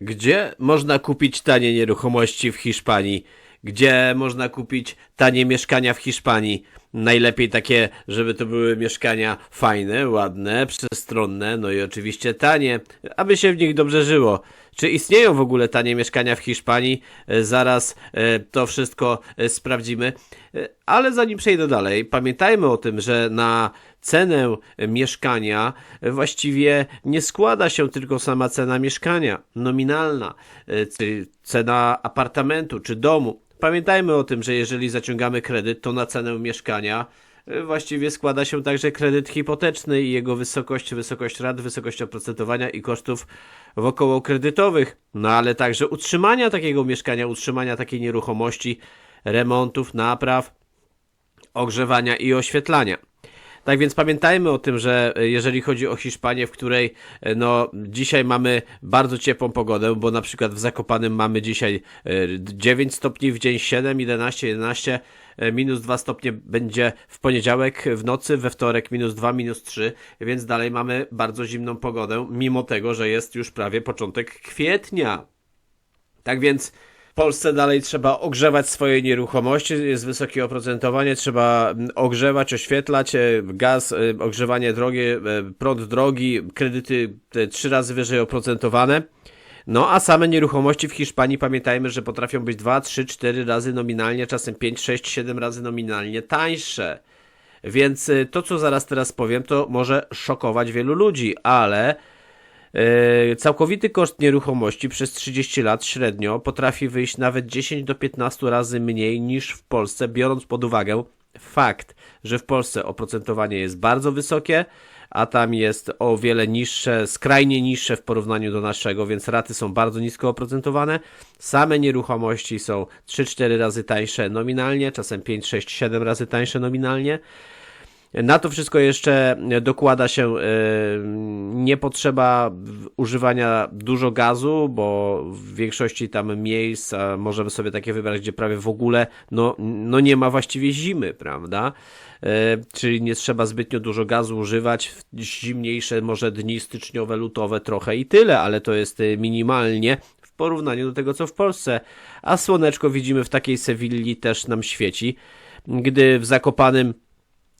Gdzie można kupić tanie nieruchomości w Hiszpanii? Gdzie można kupić tanie mieszkania w Hiszpanii? Najlepiej takie, żeby to były mieszkania fajne, ładne, przestronne, no i oczywiście tanie, aby się w nich dobrze żyło. Czy istnieją w ogóle tanie mieszkania w Hiszpanii? E, Zaraz e, to wszystko e, sprawdzimy. Ale zanim przejdę dalej, pamiętajmy o tym, że na cenę mieszkania właściwie nie składa się tylko sama cena mieszkania, nominalna, czy cena apartamentu czy domu. Pamiętajmy o tym, że jeżeli zaciągamy kredyt, to na cenę mieszkania właściwie składa się także kredyt hipoteczny i jego wysokość, wysokość rat, wysokość oprocentowania i kosztów wokoło kredytowych, no ale także utrzymania takiego mieszkania, utrzymania takiej nieruchomości, remontów, napraw, ogrzewania i oświetlania. Tak więc pamiętajmy o tym, że e, jeżeli chodzi o Hiszpanię, w której e, no dzisiaj mamy bardzo ciepłą pogodę, bo na przykład w Zakopanym mamy dzisiaj e, 9 stopni w dzień, 7, 11, 11, e, minus 2 stopnie będzie w poniedziałek w nocy, we wtorek minus 2, minus 3, więc dalej mamy bardzo zimną pogodę, mimo tego, że jest już prawie początek kwietnia. Tak więc Polsce dalej trzeba ogrzewać swoje nieruchomości, jest wysokie oprocentowanie, trzeba mm, ogrzewać, oświetlać, e, gaz, e, ogrzewanie drogie, e, prąd drogi, kredyty trzy razy wyżej oprocentowane. No a same nieruchomości w Hiszpanii pamiętajmy, że potrafią być 2, 3, 4 razy nominalnie, czasem 5, 6, 7 razy nominalnie tańsze. Więc to, co zaraz teraz powiem, to może szokować wielu ludzi, ale całkowity koszt nieruchomości przez 30 lat średnio potrafi wyjść nawet 10 do 15 razy mniej niż w Polsce, biorąc pod uwagę fakt, że w Polsce oprocentowanie jest bardzo wysokie, a tam jest o wiele niższe, skrajnie niższe w porównaniu do naszego, więc raty są bardzo nisko oprocentowane. Same nieruchomości są 3-4 razy tańsze nominalnie, czasem 5, 6, 7 razy tańsze nominalnie. Na to wszystko jeszcze dokłada się e, nie potrzeba używania dużo gazu, bo w większości tam miejsc możemy sobie takie wybrać, gdzie prawie w ogóle no, no nie ma właściwie zimy, prawda? E, Czyli nie trzeba zbytnio dużo gazu używać. W Zimniejsze może dni styczniowe, lutowe trochę i tyle, ale to jest e, minimalnie w porównaniu do tego, co w Polsce. A słoneczko widzimy w takiej Sewilli też nam świeci. Gdy w Zakopanym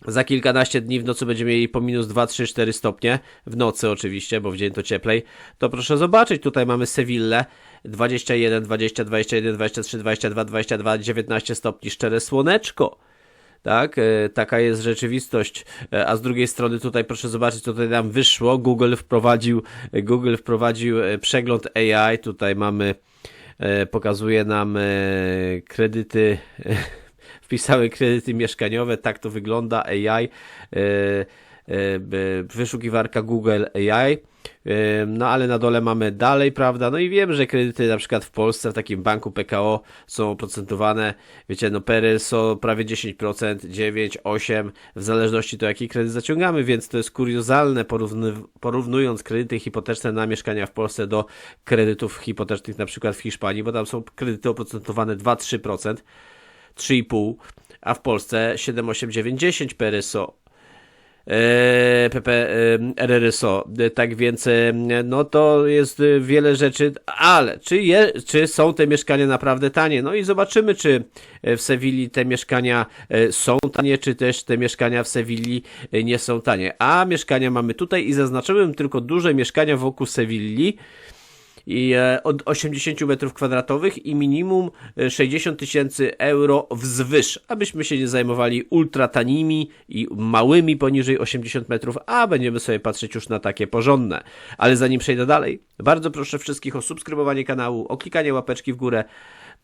za kilkanaście dni w nocy będziemy mieli po minus 2, 3, 4 stopnie. W nocy oczywiście, bo w dzień to cieplej. To proszę zobaczyć, tutaj mamy Sewillę. 21, 20, 21, 23, 22, 22, 19 stopni, szczere słoneczko. Tak, e, taka jest rzeczywistość. E, A z drugiej strony tutaj proszę zobaczyć, co tutaj nam wyszło. Google wprowadził, Google wprowadził e, przegląd AI. Tutaj mamy, pokazuje nam kredyty, wpisały kredyty mieszkaniowe, tak to wygląda AI, e, e, wyszukiwarka Google AI. E, No ale na dole mamy dalej, prawda? No i wiem, że kredyty na przykład w Polsce, w takim banku PKO są oprocentowane, wiecie, no PRSO prawie 10%, 9, 8, w zależności to jaki kredyt zaciągamy, więc to jest kuriozalne porównując kredyty hipoteczne na mieszkania w Polsce do kredytów hipotecznych na przykład w Hiszpanii, bo tam są kredyty oprocentowane 2-3%. 3,5, a w Polsce 7, 8, 9, 10 PRSO. Eee, PP, e, RRSO. E, Tak więc, e, no to jest e, wiele rzeczy, ale czy, je, czy są te mieszkania naprawdę tanie? No i zobaczymy, czy e, w Sewilli te mieszkania e, są tanie, czy też te mieszkania w Sewilli e, nie są tanie. A mieszkania mamy tutaj i zaznaczyłem tylko duże mieszkania wokół Sewilli i e, od 80 metrów kwadratowych i minimum e, 60 tysięcy euro wzwyż, abyśmy się nie zajmowali ultra tanimi i małymi poniżej 80 metrów, a będziemy sobie patrzeć już na takie porządne. Ale zanim przejdę dalej, bardzo proszę wszystkich o subskrybowanie kanału, o klikanie łapeczki w górę.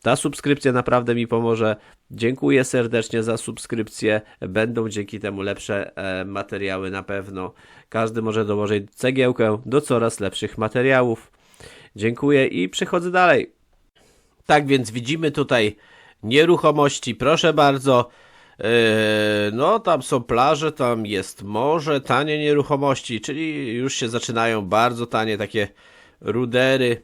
Ta subskrypcja naprawdę mi pomoże. Dziękuję serdecznie za subskrypcję. Będą dzięki temu lepsze e, materiały na pewno. Każdy może dołożyć cegiełkę do coraz lepszych materiałów. Dziękuję i przechodzę dalej. Tak więc widzimy tutaj nieruchomości, proszę bardzo. Yy, no, tam są plaże, tam jest morze, tanie nieruchomości, czyli już się zaczynają bardzo tanie takie rudery.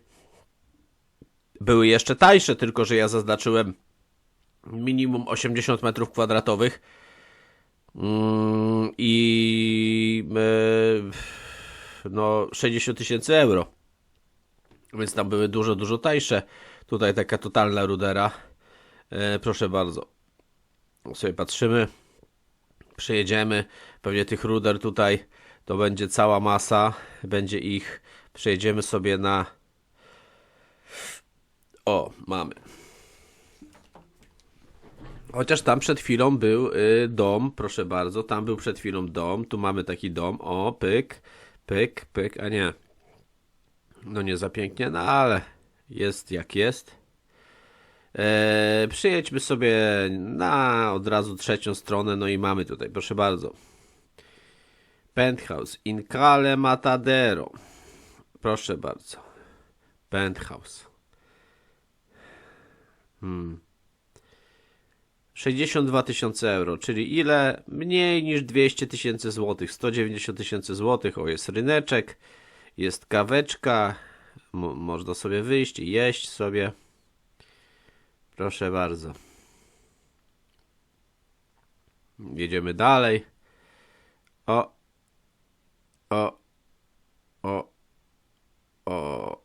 Były jeszcze tańsze, tylko że ja zaznaczyłem minimum 80 metrów kwadratowych. Mm, I yy, no 60 tysięcy euro. Więc tam były dużo, dużo tańsze. Tutaj taka totalna rudera. E, proszę bardzo. Sobie patrzymy. Przejedziemy. Pewnie tych ruder tutaj to będzie cała masa. Będzie ich. Przejedziemy sobie na. O, mamy. Chociaż tam przed chwilą był y, dom, proszę bardzo, tam był przed chwilą dom, tu mamy taki dom, o, pyk, pyk, pyk, a nie. No nie za pięknie, no ale jest jak jest. E, przyjedźmy sobie na od razu trzecią stronę, no i mamy tutaj, proszę bardzo. Penthouse in Cale Matadero. Proszę bardzo. Penthouse. Hmm. 62 tysiące euro, czyli ile? Mniej niż 200 tysięcy złotych, 190 tysięcy złotych. O, jest ryneczek, jest kaweczka, Mo można sobie wyjść i jeść sobie. Proszę bardzo. Jedziemy dalej. O, o, o, o.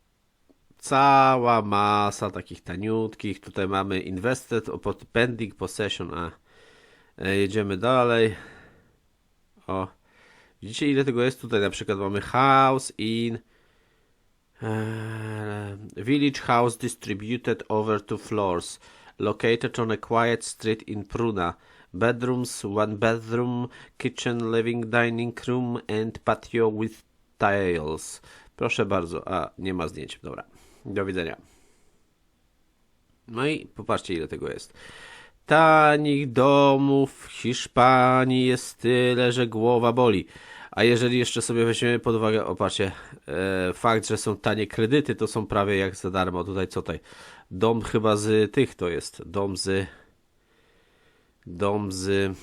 Cała masa takich taniutkich. Tutaj mamy Invested Pending Possession. A e, jedziemy dalej. O. Widzicie ile tego jest? Tutaj na przykład mamy House in e, Village House Distributed over two floors. Located on a quiet street in Pruna. Bedrooms, one bedroom, kitchen, living, dining room and patio with tiles. Proszę bardzo. A, nie ma zdjęć. Dobra. Do widzenia. No i popatrzcie, ile tego jest. Tanich domów w Hiszpanii jest tyle, że głowa boli. A jeżeli jeszcze sobie weźmiemy pod uwagę, opatrzcie, e, fakt, że są tanie kredyty, to są prawie jak za darmo. Tutaj co tutaj? Dom chyba z tych to jest. Dom z... Dom z...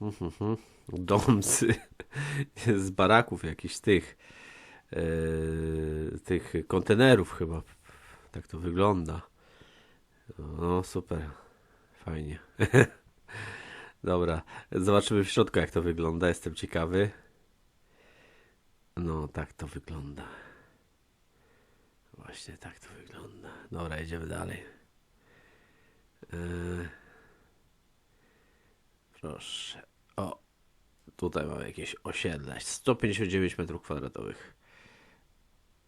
Dom z... z baraków jakichś tych yy, tych kontenerów chyba. Tak to wygląda. No super. Fajnie. Dobra, zobaczymy w środku jak to wygląda. Jestem ciekawy. No, tak to wygląda. Właśnie tak to wygląda. Dobra, idziemy dalej. Yy. Proszę. O, tutaj mamy jakieś osiedle. 159 metrów kwadratowych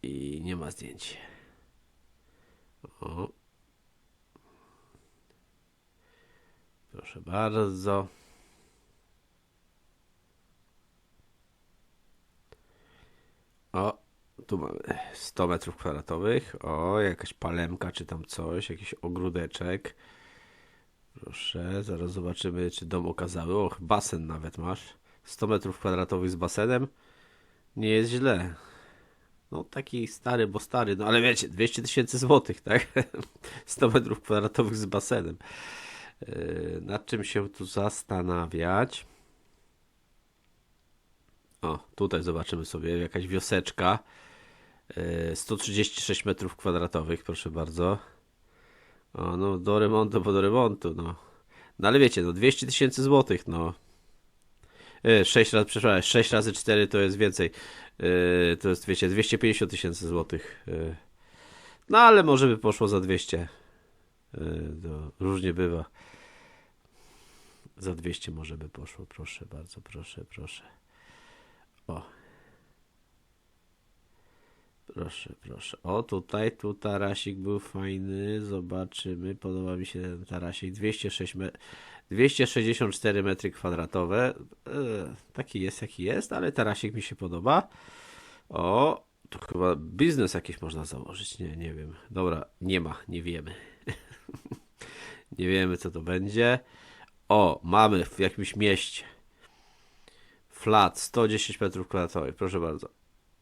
i nie ma zdjęć. O. Proszę bardzo. O, tu mamy 100 metrów kwadratowych. O, jakaś palemka czy tam coś, jakiś ogródeczek. Proszę, zaraz zobaczymy, czy dom okazały. O, basen nawet masz. 100 metrów kwadratowych z basenem. Nie jest źle. No taki stary, bo stary, no ale wiecie, 200 tysięcy złotych, tak? 100 metrów kwadratowych z basenem. Yy, nad czym się tu zastanawiać? O, tutaj zobaczymy sobie jakaś wioseczka. Yy, 136 metrów kwadratowych, proszę bardzo. O, no do remontu, bo do remontu, no. No ale wiecie, no 200 tysięcy złotych, no. 6 razy, przepraszam, 6 razy 4 to jest więcej. Yy, to jest, wiecie, 250 tysięcy złotych. No ale może by poszło za 200. Yy, to różnie bywa. Za 200 może by poszło. Proszę bardzo, proszę, proszę. O. Proszę, proszę. O, tutaj, tu tarasik był fajny. Zobaczymy. Podoba mi się ten tarasik. 206 me 264 metry kwadratowe. E, taki jest, jaki jest, ale tarasik mi się podoba. O, to chyba biznes jakiś można założyć. Nie, nie wiem. Dobra, nie ma, nie wiemy. nie wiemy, co to będzie. O, mamy w jakimś mieście. Flat, 110 metrów kwadratowych, proszę bardzo.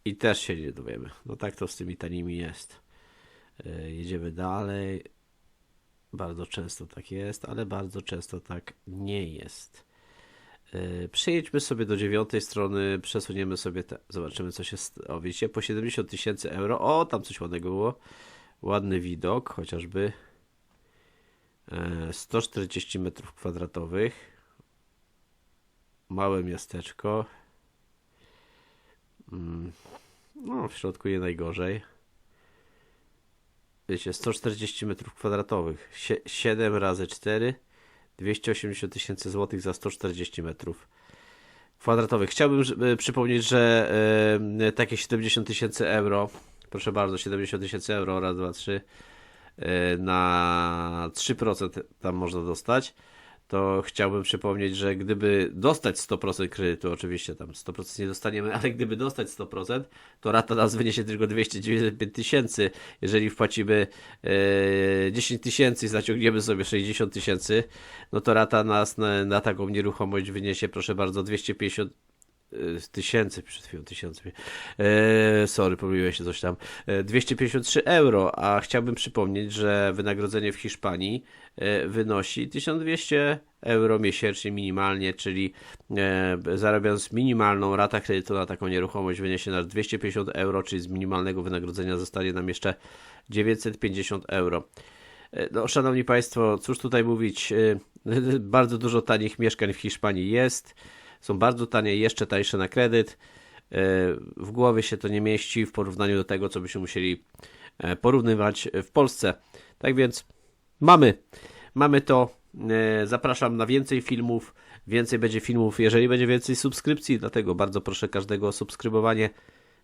I też się nie dowiemy. No tak to z tymi tanimi jest. Yy, jedziemy dalej. Bardzo często tak jest, ale bardzo często tak nie jest. Yy, przejedźmy sobie do dziewiątej strony, przesuniemy sobie te, zobaczymy co się, o widzicie, po 70 tysięcy euro, o tam coś ładnego było, ładny widok, chociażby yy, 140 metrów kwadratowych, małe miasteczko, yy, no w środku nie najgorzej, wiecie, 140 metrów kwadratowych. Sie- 7 razy 4, 280 tysięcy złotych za 140 metrów kwadratowych. Chciałbym przypomnieć, że takie 70 tysięcy euro, proszę bardzo, 70 tysięcy euro, raz, dwa, trzy, e, na 3% tam można dostać, to chciałbym przypomnieć, że gdyby dostać 100% kredytu, oczywiście tam 100% nie dostaniemy, ale gdyby dostać 100%, to rata nas wyniesie tylko 295 tysięcy. Jeżeli wpłacimy e, 10 tysięcy i zaciągniemy sobie 60 tysięcy, no to rata nas na, na taką nieruchomość wyniesie, proszę bardzo, 250 e, tysięcy, przed chwilą tysiące. E, sorry, pomyliłem się coś tam. E, 253 euro, a chciałbym przypomnieć, że wynagrodzenie w Hiszpanii e, wynosi 1200 euro miesięcznie minimalnie, czyli e, zarabiając minimalną rata kredytu na taką nieruchomość wyniesie nas 250 euro, czyli z minimalnego wynagrodzenia zostanie nam jeszcze 950 euro. E, No, szanowni Państwo, cóż tutaj mówić, e, bardzo dużo tanich mieszkań w Hiszpanii jest, są bardzo tanie, jeszcze tańsze na kredyt. E, W głowie się to nie mieści w porównaniu do tego, co byśmy musieli e, porównywać w Polsce. Tak więc mamy, mamy to. E, Zapraszam na więcej filmów. Więcej będzie filmów, jeżeli będzie więcej subskrypcji, dlatego bardzo proszę każdego o subskrybowanie.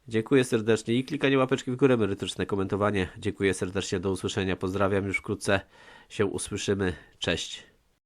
Dziękuję serdecznie i klikanie łapeczki w górę, merytoryczne komentowanie. Dziękuję serdecznie, do usłyszenia, pozdrawiam, już wkrótce się usłyszymy. Cześć.